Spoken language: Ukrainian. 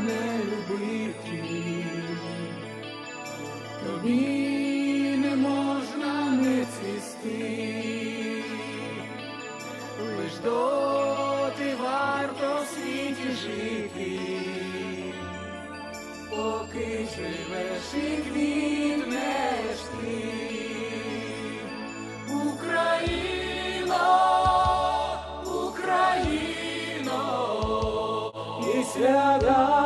не любити, тобі не можна не цвісти, лиш доти варто в світі жити, поки живеш і квітнеш ти. Україно, Україно, і свят